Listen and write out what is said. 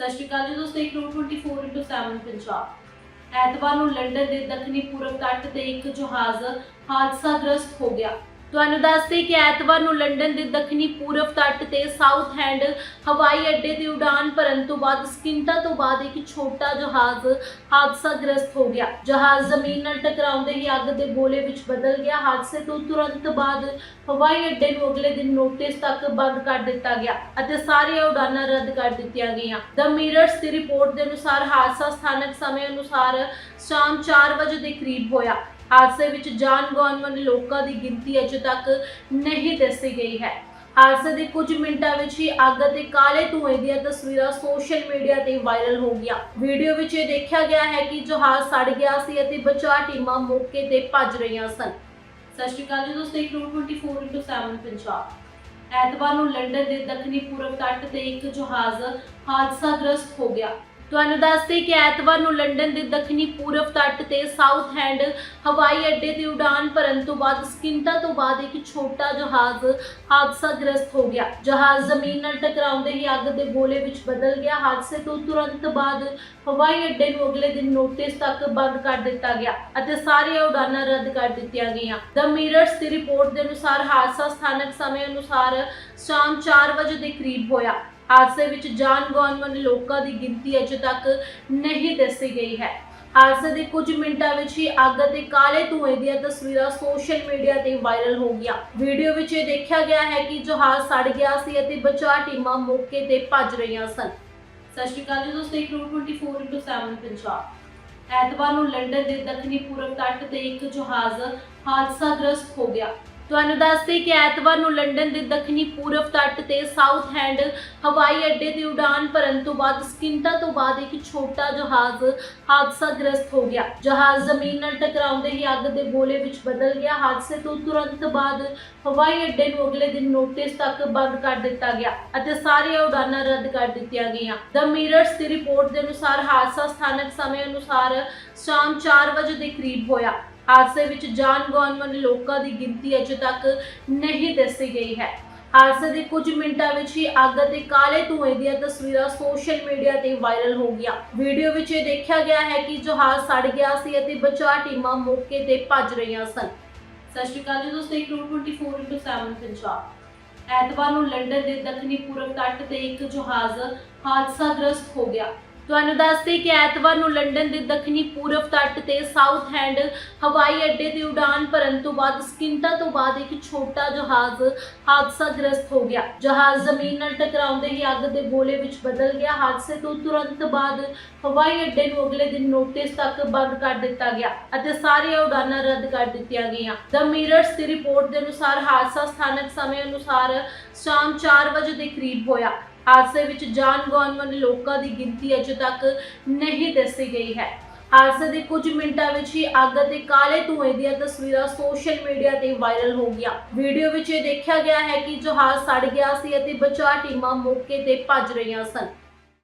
ਸਤਿ ਸ਼੍ਰੀ ਅਕਾਲ ਜੀ ਦੋਸਤੋ, ਇੱਕ ਨੂੰ 24/7 ਪੰਜਾਬ। ਐਤਵਾਰ ਨੂੰ ਲੰਡਨ ਦੇ ਦੱਖਣੀ ਪੂਰਬ ਤੱਟ ਤੇ ਇੱਕ ਜਹਾਜ਼ ਹਾਦਸਾਗ੍ਰਸਤ ਹੋ ਗਿਆ। ਤੁਹਾਨੂੰ ਦੱਸਦੇ ਕਿ ਐਤਵਾਰ ਨੂੰ ਲੰਡਨ ਦੇ ਦੱਖਣੀ ਪੂਰਬ ਤੱਟ ਤੇ ਸਾਊਥ ਹੈਂਡ ਹਵਾਈ ਅੱਡੇ ਤੇ ਉਡਾਨ ਭਰਨ ਤੋਂ ਬਾਅਦ ਸਕਿੰਟਾਂ ਤੋਂ ਬਾਅਦ ਇੱਕ ਛੋਟਾ ਜਹਾਜ਼ ਹਾਦਸਾਗ੍ਰਸਤ ਹੋ ਗਿਆ। ਜਹਾਜ਼ ਜ਼ਮੀਨ ਨਾਲ ਟਕਰਾਉਂਦੇ ਹੀ ਅੱਗ ਦੇ ਗੋਲੇ ਵਿੱਚ ਬਦਲ ਗਿਆ। ਹਾਦਸੇ ਤੋਂ ਤੁਰੰਤ ਬਾਅਦ ਹਵਾਈ ਅੱਡੇ ਨੂੰ ਅਗਲੇ ਦਿਨ ਨੋਟਿਸ ਤੱਕ ਬੰਦ ਕਰ ਦਿੱਤਾ ਗਿਆ ਅਤੇ ਸਾਰੀਆਂ ਉਡਾਨਾਂ ਰੱਦ ਕਰ ਦਿੱਤੀਆਂ ਗਈਆਂ। ਦ ਮਿਰਰਸ ਦੀ ਰਿਪੋਰਟ ਦੇ ਅਨੁਸਾਰ ਹਾਦਸਾ ਸਥਾਨਕ ਸਮੇਂ ਅਨੁਸਾਰ ਸ਼ਾਮ 4 ਵਜੇ ਦੇ ਕਰੀਬ ਹੋਇਆ। ਹਾਦਸੇ ਵਿੱਚ ਜਾਨ ਗਵਾਉਣ ਵਾਲੇ ਲੋਕਾਂ ਦੀ ਗਿਣਤੀ ਅਜੇ ਤੱਕ ਨਹੀਂ ਦੱਸੀ ਗਈ ਹੈ। ਹਾਦਸੇ ਦੇ ਕੁਝ ਮਿੰਟਾਂ ਵਿੱਚ ਹੀ ਅੱਗ ਅਤੇ ਕਾਲੇ ਧੂਏ ਦੀਆਂ ਤਸਵੀਰਾਂ ਸੋਸ਼ਲ ਮੀਡੀਆ ਤੇ ਵਾਇਰਲ ਹੋ ਗਈਆਂ। ਵੀਡੀਓ ਵਿੱਚ ਇਹ ਦੇਖਿਆ ਗਿਆ ਹੈ ਕਿ ਜਹਾਜ਼ ਸੜ ਗਿਆ ਸੀ ਅਤੇ ਬਚਾਅ ਟੀਮਾਂ ਮੌਕੇ ਤੇ ਭੱਜ ਰਹੀਆਂ ਸਨ। ਸਤਿ ਸ਼੍ਰੀ ਅਕਾਲ ਜੀ ਦੋਸਤੋ 24/7 ਪੰਜਾਬ। ਐਤਵਾਰ ਨੂੰ ਲੰਡਨ ਦੇ ਦੱਖਣੀ ਪੂਰਬ ਤੱਟ ਤੇ ਇੱਕ ਜਹਾਜ਼ ਹਾਦਸਾਗ੍ਰਸਤ ਹੋ ਗਿਆ। ਤੁਹਾਨੂੰ ਦੱਸਦੇ ਕਿ ਐਤਵਾਰ ਨੂੰ ਲੰਡਨ ਦੇ ਦੱਖਣੀ ਪੂਰਬ ਤੱਟ ਤੇ ਸਾਊਥ ਹੈਂਡ ਹਵਾਈ ਅੱਡੇ ਤੇ ਉਡਾਨ ਭਰਨ ਤੋਂ ਬਾਅਦ ਸਕਿੰਟਾਂ ਤੋਂ ਬਾਅਦ ਇੱਕ ਛੋਟਾ ਜਹਾਜ਼ ਹਾਦਸਾਗ੍ਰਸਤ ਹੋ ਗਿਆ। ਜਹਾਜ਼ ਜ਼ਮੀਨ ਨਾਲ ਟਕਰਾਉਂਦੇ ਹੀ ਅੱਗ ਦੇ ਗੋਲੇ ਵਿੱਚ ਬਦਲ ਗਿਆ। ਹਾਦਸੇ ਤੋਂ ਤੁਰੰਤ ਬਾਅਦ ਹਵਾਈ ਅੱਡੇ ਨੂੰ ਅਗਲੇ ਦਿਨ ਨੋਟਿਸ ਤੱਕ ਬੰਦ ਕਰ ਦਿੱਤਾ ਗਿਆ ਅਤੇ ਸਾਰੀਆਂ ਉਡਾਨਾਂ ਰੱਦ ਕਰ ਦਿੱਤੀਆਂ ਗਈਆਂ। ਦ ਮਿਰਰਸ ਦੀ ਰਿਪੋਰਟ ਦੇ ਅਨੁਸਾਰ ਹਾਦਸਾ ਸਥਾਨਕ ਸਮੇਂ ਅਨੁਸਾਰ ਸ਼ਾਮ 4 ਵਜੇ ਦੇ ਕਰੀਬ ਹੋਇਆ। ਹਾਦਸੇ ਵਿੱਚ ਜਾਨ ਗਵਾਉਣ ਵਾਲੇ ਲੋਕਾਂ ਦੀ ਗਿਣਤੀ ਅਜੇ ਤੱਕ ਨਹੀਂ ਦੱਸੀ ਗਈ ਹੈ। ਹਾਦਸੇ ਦੇ ਕੁਝ ਮਿੰਟਾਂ ਵਿੱਚ ਹੀ ਅੱਗ ਅਤੇ ਕਾਲੇ ਧੂਏ ਦੀਆਂ ਤਸਵੀਰਾਂ ਸੋਸ਼ਲ ਮੀਡੀਆ ਤੇ ਵਾਇਰਲ ਹੋ ਗਈਆਂ। ਵੀਡੀਓ ਵਿੱਚ ਇਹ ਦੇਖਿਆ ਗਿਆ ਹੈ ਕਿ ਜਹਾਜ਼ ਸੜ ਗਿਆ ਸੀ ਅਤੇ ਬਚਾਅ ਟੀਮਾਂ ਮੌਕੇ ਤੇ ਭੱਜ ਰਹੀਆਂ ਸਨ। ਸਤਿ ਸ਼੍ਰੀ ਅਕਾਲ ਜੀ, ਦੋਸਤੋ, ਇੱਕ ਨੂੰ 24/7 ਪੰਜਾਬ। ਐਤਵਾਰ ਨੂੰ ਲੰਡਨ ਦੇ ਦੱਖਣੀ ਪੂਰਬ ਤੱਟ ਤੇ ਇੱਕ ਜਹਾਜ਼ ਹਾਦਸਾਗ੍ਰਸਤ ਹੋ ਗਿਆ। ਤੁਹਾਨੂੰ ਦੱਸਦੇ ਕਿ ਐਤਵਾਰ ਨੂੰ ਲੰਡਨ ਦੇ ਦੱਖਣੀ ਪੂਰਬ ਤੱਟ ਤੇ ਸਾਊਥ ਹੈਂਡ ਹਵਾਈ ਅੱਡੇ ਤੇ ਉਡਾਨ ਭਰਨ ਤੋਂ ਬਾਅਦ ਸਕਿੰਟਾਂ ਤੋਂ ਬਾਅਦ ਇੱਕ ਛੋਟਾ ਜਹਾਜ਼ ਹਾਦਸਾਗ੍ਰਸਤ ਹੋ ਗਿਆ। ਜਹਾਜ਼ ਜ਼ਮੀਨ ਨਾਲ ਟਕਰਾਉਂਦੇ ਹੀ ਅੱਗ ਦੇ ਗੋਲੇ ਵਿੱਚ ਬਦਲ ਗਿਆ। ਹਾਦਸੇ ਤੋਂ ਤੁਰੰਤ ਬਾਅਦ ਹਵਾਈ ਅੱਡੇ ਨੂੰ ਅਗਲੇ ਦਿਨ ਨੋਟਿਸ ਤੱਕ ਬੰਦ ਕਰ ਦਿੱਤਾ ਗਿਆ ਅਤੇ ਸਾਰੀਆਂ ਉਡਾਨਾਂ ਰੱਦ ਕਰ ਦਿੱਤੀਆਂ ਗਈਆਂ। ਦ ਮਿਰਰਸ ਦੀ ਰਿਪੋਰਟ ਦੇ ਅਨੁਸਾਰ ਹਾਦਸਾ ਸਥਾਨਕ ਸਮੇਂ ਅਨੁਸਾਰ ਸ਼ਾਮ 4 ਵਜੇ ਦੇ ਕਰੀਬ ਹੋਇਆ। ਹਾਦਸੇ ਵਿੱਚ ਜਾਨ ਗਵਾਉਣ ਵਾਲੇ ਲੋਕਾਂ ਦੀ ਗਿਣਤੀ ਅਜੇ ਤੱਕ ਨਹੀਂ ਦੱਸੀ ਗਈ ਹੈ। ਹਾਦਸੇ ਦੇ ਕੁਝ ਮਿੰਟਾਂ ਵਿੱਚ ਹੀ ਅੱਗ ਅਤੇ ਕਾਲੇ ਧੂਏ ਦੀਆਂ ਤਸਵੀਰਾਂ ਸੋਸ਼ਲ ਮੀਡੀਆ ਤੇ ਵਾਇਰਲ ਹੋ ਗਈਆਂ। ਵੀਡੀਓ ਵਿੱਚ ਇਹ ਦੇਖਿਆ ਗਿਆ ਹੈ ਕਿ ਜਹਾਜ਼ ਸੜ ਗਿਆ ਸੀ ਅਤੇ ਬਚਾਅ ਟੀਮਾਂ ਮੌਕੇ ਤੇ ਭੱਜ ਰਹੀਆਂ ਸਨ। ਸਤਿ ਸ਼੍ਰੀ ਅਕਾਲ ਜੀ ਦੋਸਤੋ 24/7 ਪੰਜਾਬ। ਐਤਵਾਰ ਨੂੰ ਲੰਡਨ ਦੇ ਦੱਖਣੀ ਪੂਰਬ ਤੱਟ ਤੇ ਇੱਕ ਜਹਾਜ਼ ਹਾਦਸਾਗ੍ਰਸਤ ਹੋ ਗਿਆ। ਤੁਹਾਨੂੰ ਦੱਸਦੇ ਕਿ ਐਤਵਾਰ ਨੂੰ ਲੰਡਨ ਦੇ ਦੱਖਣੀ ਪੂਰਬ ਤੱਟ ਤੇ ਸਾਊਥ ਹੈਂਡ ਹਵਾਈ ਅੱਡੇ ਤੇ ਉਡਾਨ ਭਰਨ ਤੋਂ ਬਾਅਦ ਸਕਿੰਟਾਂ ਤੋਂ ਬਾਅਦ ਇੱਕ ਛੋਟਾ ਜਹਾਜ਼ ਹਾਦਸਾਗ੍ਰਸਤ ਹੋ ਗਿਆ। ਜਹਾਜ਼ ਜ਼ਮੀਨ ਨਾਲ ਟਕਰਾਉਂਦੇ ਹੀ ਅੱਗ ਦੇ ਗੋਲੇ ਵਿੱਚ ਬਦਲ ਗਿਆ। ਹਾਦਸੇ ਤੋਂ ਤੁਰੰਤ ਬਾਅਦ ਹਵਾਈ ਅੱਡੇ ਨੂੰ ਅਗਲੇ ਦਿਨ ਨੋਟਿਸ ਤੱਕ ਬੰਦ ਕਰ ਦਿੱਤਾ ਗਿਆ ਅਤੇ ਸਾਰੀਆਂ ਉਡਾਨਾਂ ਰੱਦ ਕਰ ਦਿੱਤੀਆਂ ਗਈਆਂ। ਦ ਮਿਰਰਸ ਦੀ ਰਿਪੋਰਟ ਦੇ ਅਨੁਸਾਰ ਹਾਦਸਾ ਸਥਾਨਕ ਸਮੇਂ ਅਨੁਸਾਰ ਸ਼ਾਮ 4 ਵਜੇ ਦੇ ਕਰੀਬ ਹੋਇਆ। ਹਾਦਸੇ ਵਿੱਚ ਜਾਨ ਗਵਾਉਣ ਵਾਲੇ ਲੋਕਾਂ ਦੀ ਗਿਣਤੀ ਅਜੇ ਤੱਕ ਨਹੀਂ ਦੱਸੀ ਗਈ ਹੈ। ਹਾਦਸੇ ਦੇ ਕੁਝ ਮਿੰਟਾਂ ਵਿੱਚ ਹੀ ਅੱਗ ਅਤੇ ਕਾਲੇ ਧੂਏ ਦੀਆਂ ਤਸਵੀਰਾਂ ਸੋਸ਼ਲ ਮੀਡੀਆ ਤੇ ਵਾਇਰਲ ਹੋ ਗਈਆਂ। ਵੀਡੀਓ ਵਿੱਚ ਇਹ ਦੇਖਿਆ ਗਿਆ ਹੈ ਕਿ ਜਹਾਜ਼ ਸੜ ਗਿਆ ਸੀ ਅਤੇ ਬਚਾਅ ਟੀਮਾਂ ਮੌਕੇ ਤੇ ਭੱਜ ਰਹੀਆਂ ਸਨ।